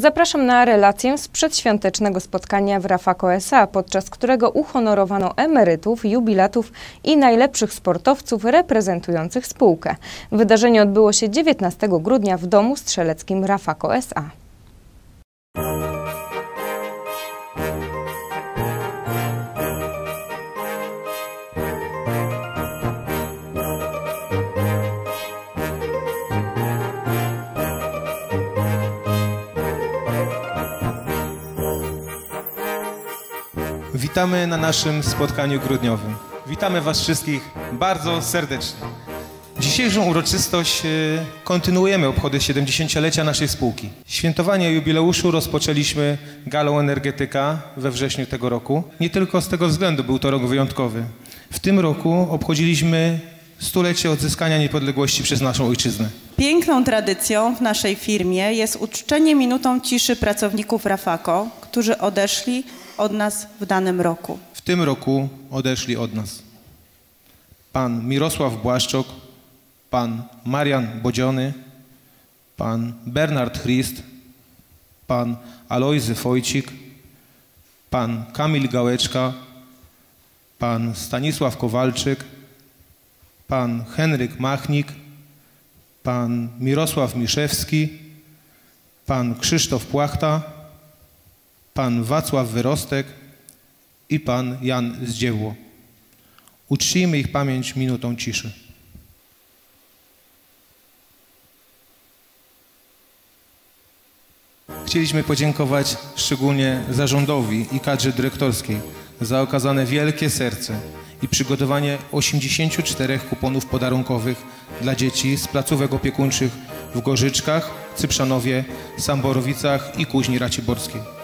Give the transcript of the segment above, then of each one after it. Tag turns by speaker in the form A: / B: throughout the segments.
A: Zapraszam na relację z przedświątecznego spotkania w Rafako SA, podczas którego uhonorowano emerytów, jubilatów i najlepszych sportowców reprezentujących spółkę. Wydarzenie odbyło się 19 grudnia w Domu Strzeleckim Rafako SA.
B: Witamy na naszym spotkaniu grudniowym. Witamy Was wszystkich bardzo serdecznie. Dzisiejszą uroczystość y, kontynuujemy obchody 70-lecia naszej spółki. Świętowanie jubileuszu rozpoczęliśmy galą energetyka we wrześniu tego roku. Nie tylko z tego względu był to rok wyjątkowy. W tym roku obchodziliśmy stulecie odzyskania niepodległości przez naszą ojczyznę.
C: Piękną tradycją w naszej firmie jest uczczenie minutą ciszy pracowników Rafako, którzy odeszli od nas w danym roku.
B: W tym roku odeszli od nas pan Mirosław Błaszczok, pan Marian Bodziony, pan Bernard Christ, pan Alojzy Fojcik, pan Kamil Gałeczka, pan Stanisław Kowalczyk, pan Henryk Machnik, pan Mirosław Miszewski, pan Krzysztof Płachta, pan Wacław Wyrostek i pan Jan Zdzieło. Uczcijmy ich pamięć minutą ciszy. Chcieliśmy podziękować szczególnie zarządowi i kadrze dyrektorskiej za okazane wielkie serce i przygotowanie 84 kuponów podarunkowych dla dzieci z placówek opiekuńczych w Gorzyczkach, Cyprzanowie, Samborowicach i Kuźni Raciborskiej.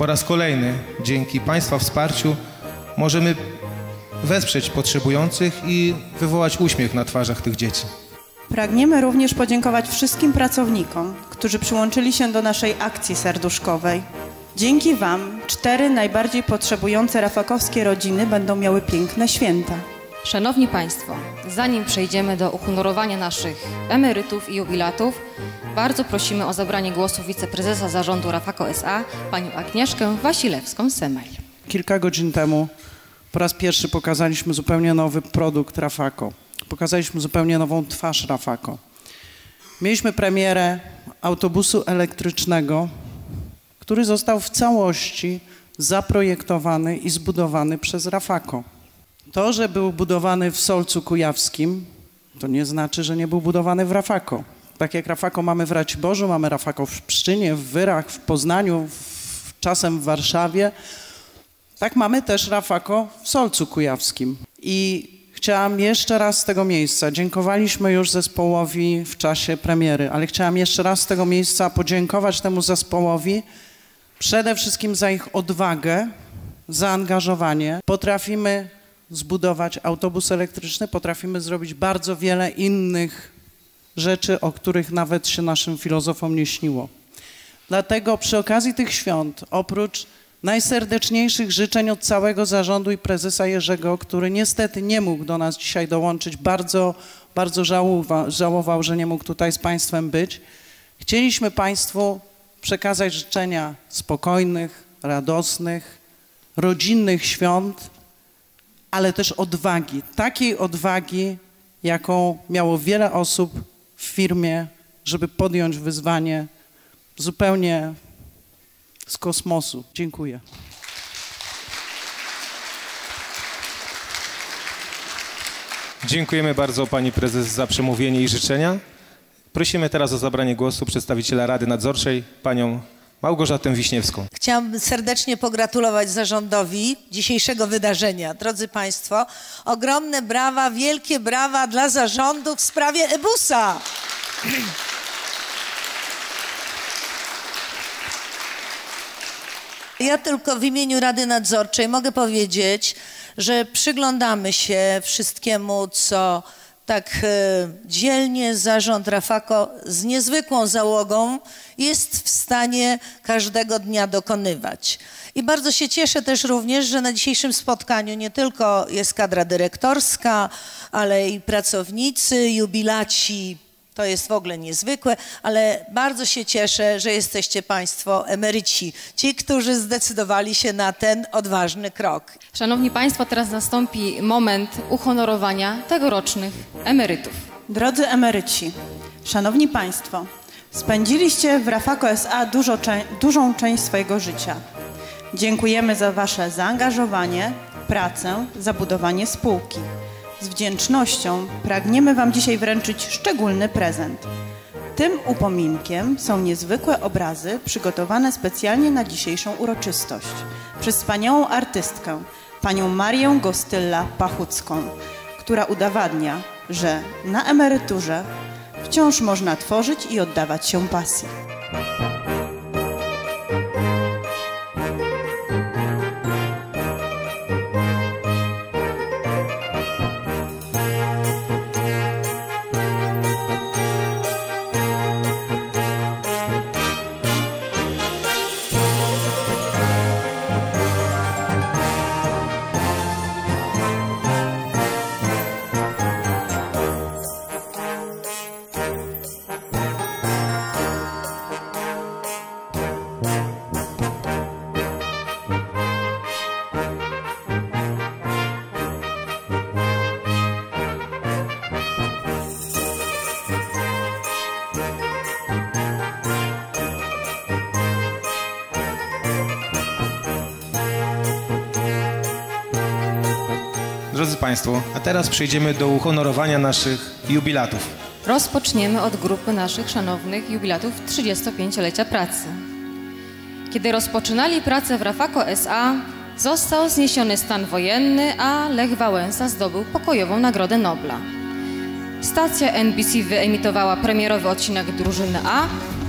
B: Po raz kolejny, dzięki Państwa wsparciu, możemy wesprzeć potrzebujących i wywołać uśmiech na twarzach tych dzieci.
C: Pragniemy również podziękować wszystkim pracownikom, którzy przyłączyli się do naszej akcji serduszkowej. Dzięki Wam cztery najbardziej potrzebujące rafakowskie rodziny będą miały piękne święta.
D: Szanowni Państwo, zanim przejdziemy do uhonorowania naszych emerytów i jubilatów, bardzo prosimy o zabranie głosu wiceprezesa zarządu Rafako SA, panią Agnieszkę Wasilewską-Semel.
E: Kilka godzin temu po raz pierwszy pokazaliśmy zupełnie nowy produkt Rafako. Pokazaliśmy zupełnie nową twarz Rafako. Mieliśmy premierę autobusu elektrycznego, który został w całości zaprojektowany i zbudowany przez Rafako. To, że był budowany w Solcu Kujawskim, to nie znaczy, że nie był budowany w Rafako. Tak jak Rafako mamy w Raciborzu, mamy Rafako w Pszczynie, w Wyrach, w Poznaniu, w, czasem w Warszawie, tak mamy też Rafako w Solcu Kujawskim. I chciałam jeszcze raz z tego miejsca, dziękowaliśmy już zespołowi w czasie premiery, ale chciałam jeszcze raz z tego miejsca podziękować temu zespołowi przede wszystkim za ich odwagę, zaangażowanie. Potrafimy zbudować autobus elektryczny, potrafimy zrobić bardzo wiele innych rzeczy, o których nawet się naszym filozofom nie śniło. Dlatego przy okazji tych świąt, oprócz najserdeczniejszych życzeń od całego zarządu i prezesa Jerzego, który niestety nie mógł do nas dzisiaj dołączyć, bardzo, bardzo żałował, żałował, że nie mógł tutaj z Państwem być. Chcieliśmy Państwu przekazać życzenia spokojnych, radosnych, rodzinnych świąt, ale też odwagi, takiej odwagi, jaką miało wiele osób w firmie, żeby podjąć wyzwanie zupełnie z kosmosu. Dziękuję.
B: Dziękujemy bardzo pani prezes za przemówienie i życzenia. Prosimy teraz o zabranie głosu przedstawiciela Rady Nadzorczej, panią Małgorzatę Wiśniewską.
F: Chciałam serdecznie pogratulować zarządowi dzisiejszego wydarzenia. Drodzy Państwo, ogromne brawa, wielkie brawa dla zarządu w sprawie EBUSa. Ja tylko w imieniu Rady Nadzorczej mogę powiedzieć, że przyglądamy się wszystkiemu, co tak e, dzielnie zarząd Rafako z niezwykłą załogą jest w stanie każdego dnia dokonywać. I bardzo się cieszę też również, że na dzisiejszym spotkaniu nie tylko jest kadra dyrektorska, ale i pracownicy, jubilaci To jest w ogóle niezwykłe, ale bardzo się cieszę, że jesteście Państwo emeryci, ci, którzy zdecydowali się na ten odważny krok.
D: Szanowni Państwo, teraz nastąpi moment uhonorowania tegorocznych emerytów.
C: Drodzy emeryci, szanowni państwo, spędziliście w Rafako SA dużo, dużą część swojego życia. Dziękujemy za wasze zaangażowanie, pracę, za budowanie spółki. Z wdzięcznością pragniemy wam dzisiaj wręczyć szczególny prezent. Tym upominkiem są niezwykłe obrazy przygotowane specjalnie na dzisiejszą uroczystość przez wspaniałą artystkę, panią Marię Gostylla-Pachucką, która udowadnia, że na emeryturze wciąż można tworzyć i oddawać się pasji.
B: Drodzy Państwo, a teraz przejdziemy do uhonorowania naszych jubilatów.
D: Rozpoczniemy od grupy naszych szanownych jubilatów 35-lecia pracy. Kiedy rozpoczynali pracę w Rafako SA, został zniesiony stan wojenny, a Lech Wałęsa zdobył pokojową Nagrodę Nobla. Stacja NBC wyemitowała premierowy odcinek Drużyny A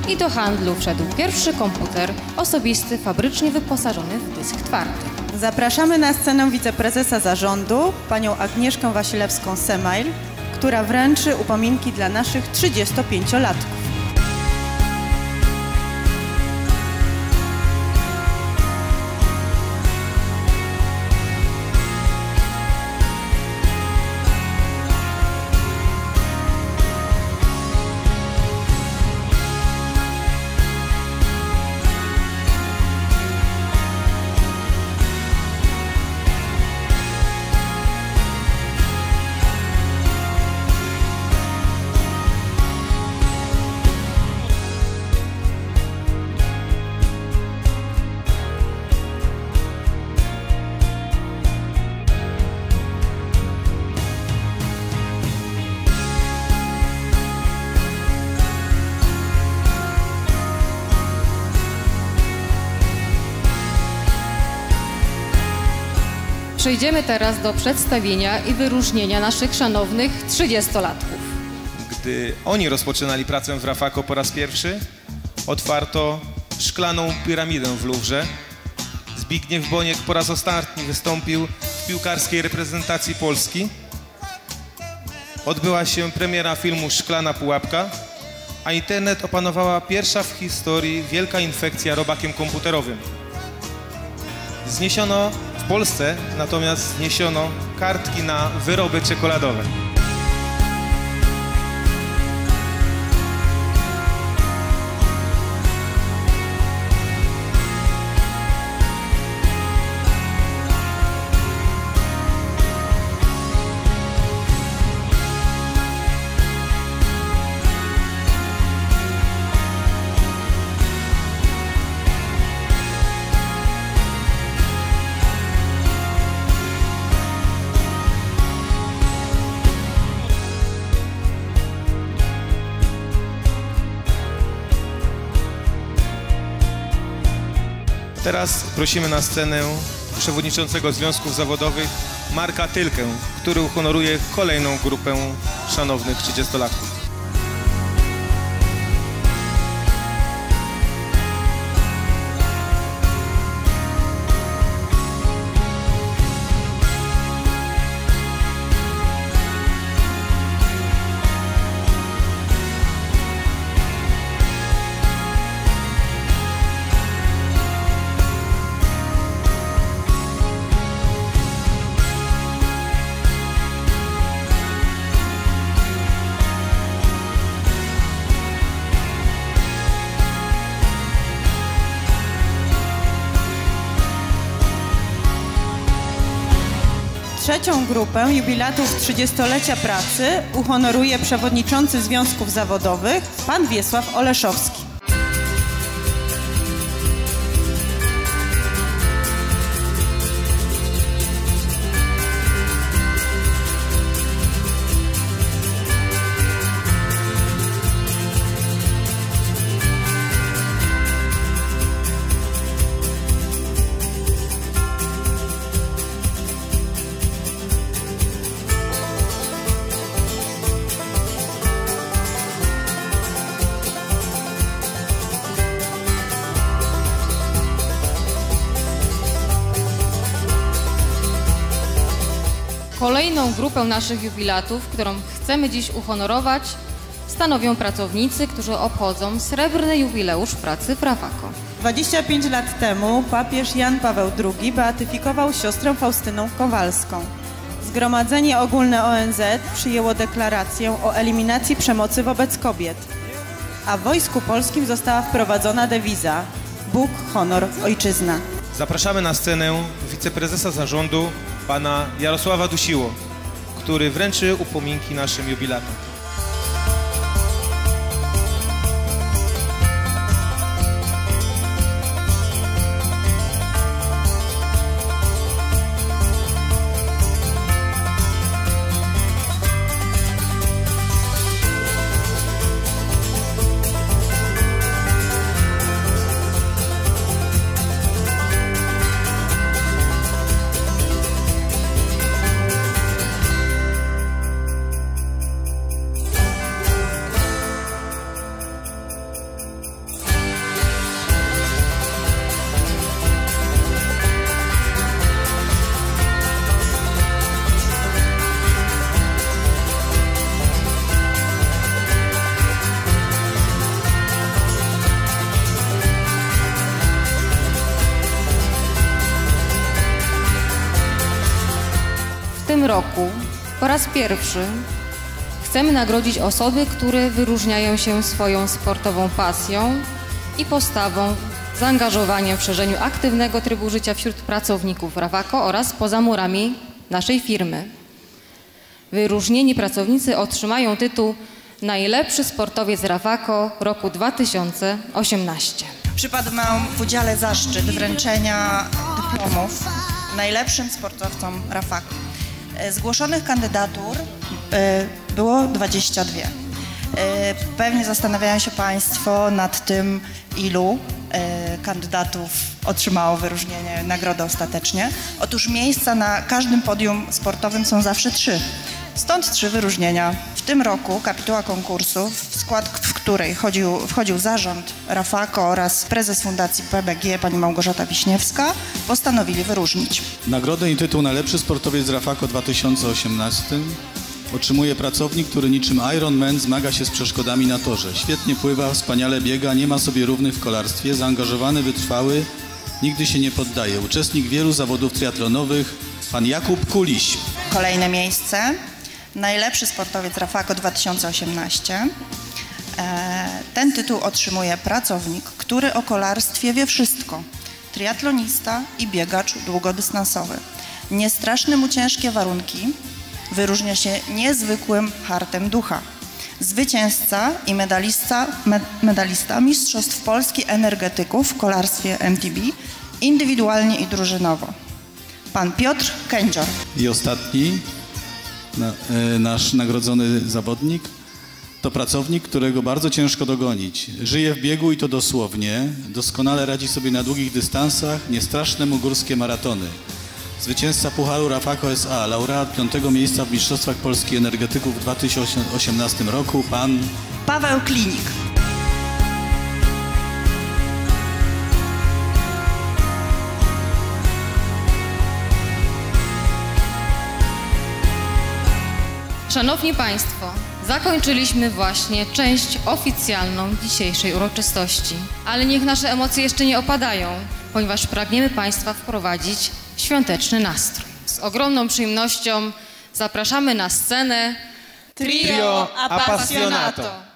D: i do handlu wszedł pierwszy komputer osobisty fabrycznie wyposażony w dysk twardy.
C: Zapraszamy na scenę wiceprezesa zarządu, panią Agnieszkę Wasilewską-Semail, która wręczy upominki dla naszych 35-latków.
D: Przejdziemy teraz do przedstawienia i wyróżnienia naszych szanownych 30-latków.
B: Gdy oni rozpoczynali pracę w Rafako po raz pierwszy, otwarto szklaną piramidę w Luwrze. Zbigniew Boniek po raz ostatni wystąpił w piłkarskiej reprezentacji Polski. Odbyła się premiera filmu Szklana Pułapka, a internet opanowała pierwsza w historii wielka infekcja robakiem komputerowym. Zniesiono w Polsce, natomiast zniesiono kartki na wyroby czekoladowe. Teraz prosimy na scenę przewodniczącego Związków Zawodowych Marka Tylkę, który uhonoruje kolejną grupę szanownych 30-latków.
C: Trzecią grupę jubilatów 30-lecia pracy uhonoruje przewodniczący związków zawodowych pan Wiesław Oleszowski.
D: Kolejną grupę naszych jubilatów, którą chcemy dziś uhonorować, stanowią pracownicy, którzy obchodzą srebrny jubileusz pracy w Rafako.
C: 25 lat temu papież Jan Paweł II beatyfikował siostrę Faustynę Kowalską. Zgromadzenie Ogólne ONZ przyjęło deklarację o eliminacji przemocy wobec kobiet, a w Wojsku Polskim została wprowadzona dewiza Bóg, honor, ojczyzna.
B: Zapraszamy na scenę wiceprezesa zarządu pana Jarosława Dusiło, który wręczy upominki naszym jubilatom.
D: Roku po raz pierwszy chcemy nagrodzić osoby, które wyróżniają się swoją sportową pasją i postawą, zaangażowaniem w szerzeniu aktywnego trybu życia wśród pracowników Rawako oraz poza murami naszej firmy. Wyróżnieni pracownicy otrzymają tytuł Najlepszy sportowiec Rawako roku 2018.
G: Przypadł nam w udziale zaszczyt wręczenia dyplomów najlepszym sportowcom Rafaku. E, Zgłoszonych kandydatur e, było 22. E, Pewnie zastanawiają się Państwo nad tym, ilu kandydatów otrzymało wyróżnienie, nagrodę ostatecznie. Otóż miejsca na każdym podium sportowym są zawsze trzy. Stąd trzy wyróżnienia. W tym roku kapituła konkursu, w skład której chodził, wchodził zarząd Rafako oraz prezes Fundacji PBG pani Małgorzata Wiśniewska, postanowili wyróżnić.
H: Nagrodę i tytuł Najlepszy sportowiec z Rafako 2018 otrzymuje pracownik, który niczym Iron Man zmaga się z przeszkodami na torze. Świetnie pływa, wspaniale biega, nie ma sobie równych w kolarstwie, zaangażowany, wytrwały, nigdy się nie poddaje. Uczestnik wielu zawodów triatlonowych, pan Jakub Kuliś.
G: Kolejne miejsce. Najlepszy sportowiec Rafako 2018. E, Ten tytuł otrzymuje pracownik, który o kolarstwie wie wszystko. Triatlonista i biegacz długodystansowy. Niestraszne mu ciężkie warunki. Wyróżnia się niezwykłym hartem ducha. Zwycięzca i medalista, med, medalista Mistrzostw Polski Energetyków w kolarstwie MTB indywidualnie i drużynowo. Pan Piotr Kędzior.
H: I ostatni, na, e, nasz nagrodzony zawodnik, to pracownik, którego bardzo ciężko dogonić. Żyje w biegu i to dosłownie, doskonale radzi sobie na długich dystansach, niestraszne mu górskie maratony. Zwycięzca Pucharu Rafako SA, laureat piątego miejsca w Mistrzostwach Polski Energetyków w 2018 roku, pan
G: Paweł Klinik.
D: Szanowni Państwo, zakończyliśmy właśnie część oficjalną dzisiejszej uroczystości. Ale niech nasze emocje jeszcze nie opadają, ponieważ pragniemy Państwa wprowadzić świąteczny nastrój. Z ogromną przyjemnością zapraszamy na scenę
B: Trio Appassionato.